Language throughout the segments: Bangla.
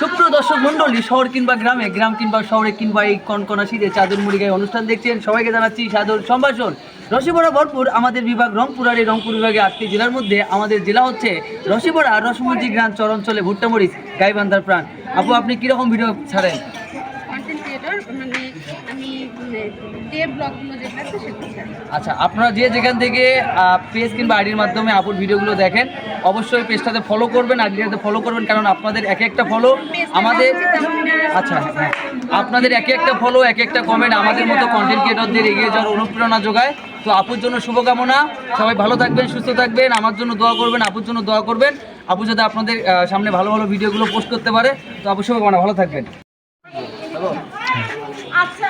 সুপ্রিয় দর্শক মন্ডলী শহর কিংবা গ্রামে, গ্রাম কিংবা শহরে কিংবা এই কনকনা শীতে চাদর মুড়ি গায়ে অনুষ্ঠান দেখছেন, সবাইকে জানাচ্ছি সাদর সম্ভাষণ। রসিবড়া ভরপুর, আমাদের বিভাগ রংপুর আর এই রংপুর বিভাগে আটটি জেলার মধ্যে আমাদের জেলা হচ্ছে রসিবড়া রসমুজি গ্রাম চরঞ্চলে ভুট্টামরিচ, গাইবান্ধার প্রাণ। আপু, আপনি কীরকম ভিডিও ছাড়েন? আমি ব্লগগুলো যেগুলো আছে সেগুলো আচ্ছা আপনারা যে যেখান থেকে পেজ কিংবা আইডির মাধ্যমে আপুর ভিডিওগুলো দেখেন অবশ্যই পেজটাতে ফলো করবেন আইডিটাতে ফলো করবেন কারণ আপনাদের এক একটা ফলো আমাদের আচ্ছা হ্যাঁ আপনাদের এক একটা ফলো এক একটা কমেন্ট আমাদের মতো কন্টেন্ট ক্রিয়েটরদের এগিয়ে যাওয়ার অনুপ্রেরণা যোগায়। তো আপুর জন্য শুভকামনা সবাই ভালো থাকবেন সুস্থ থাকবেন আমার জন্য দোয়া করবেন আপুর জন্য দোয়া করবেন। আপু যাতে আপনাদের সামনে ভালো ভালো ভিডিওগুলো পোস্ট করতে পারে। তো আপু শুভকামনা ভালো থাকবেন।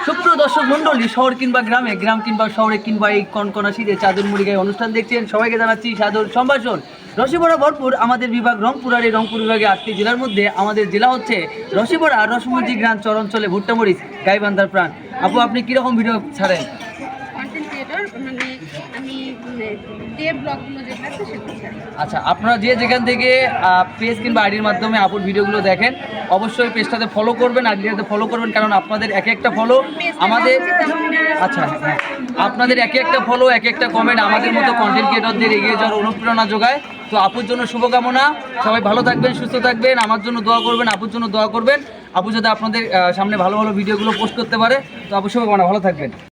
সুপ্রিয় দর্শক মন্ডলী শহর কিংবা গ্রামে গ্রাম কিংবা শহরে কিংবা এই কনকনা শীতে চাদর মুড়ি গায়ে অনুষ্ঠান দেখছেন সবাইকে জানাচ্ছি সাদর সম্ভাষণ। রসিবড়া ভরপুর আমাদের বিভাগ রংপুর আর এই রংপুর বিভাগে আটটি জেলার মধ্যে আমাদের জেলা হচ্ছে রসিবড়া রসমুজি গ্রাম চরঞ্চলে ভুট্টামরিচ গাইবান্ধার প্রাণ। আপু আপনি কীরকম ভিডিও ছাড়েন? মানে আমি ডে ব্লগগুলো যেগুলো আছে সেগুলো আচ্ছা আপনারা যে যেখান থেকে পেজ কিংবা আইডির মাধ্যমে আপুর ভিডিওগুলো দেখেন অবশ্যই পেজটাতে ফলো করবেন আইডিটাতে ফলো করবেন কারণ আপনাদের এক একটা ফলো আমাদের আচ্ছা হ্যাঁ। আপনাদের এক একটা ফলো এক একটা কমেন্ট আমাদের মতো কন্টেন্ট ক্রিয়েটরদের এগিয়ে যাওয়ার অনুপ্রেরণা যোগায়। তো আপুর জন্য শুভকামনা। সবাই ভালো থাকবেন সুস্থ থাকবেন। আমার জন্য দোয়া করবেন আপুর জন্য দোয়া করবেন। আপু যাতে আপনাদের সামনে ভালো ভালো ভিডিওগুলো পোস্ট করতে পারে। তো আপু শুভকামনা ভালো থাকবেন।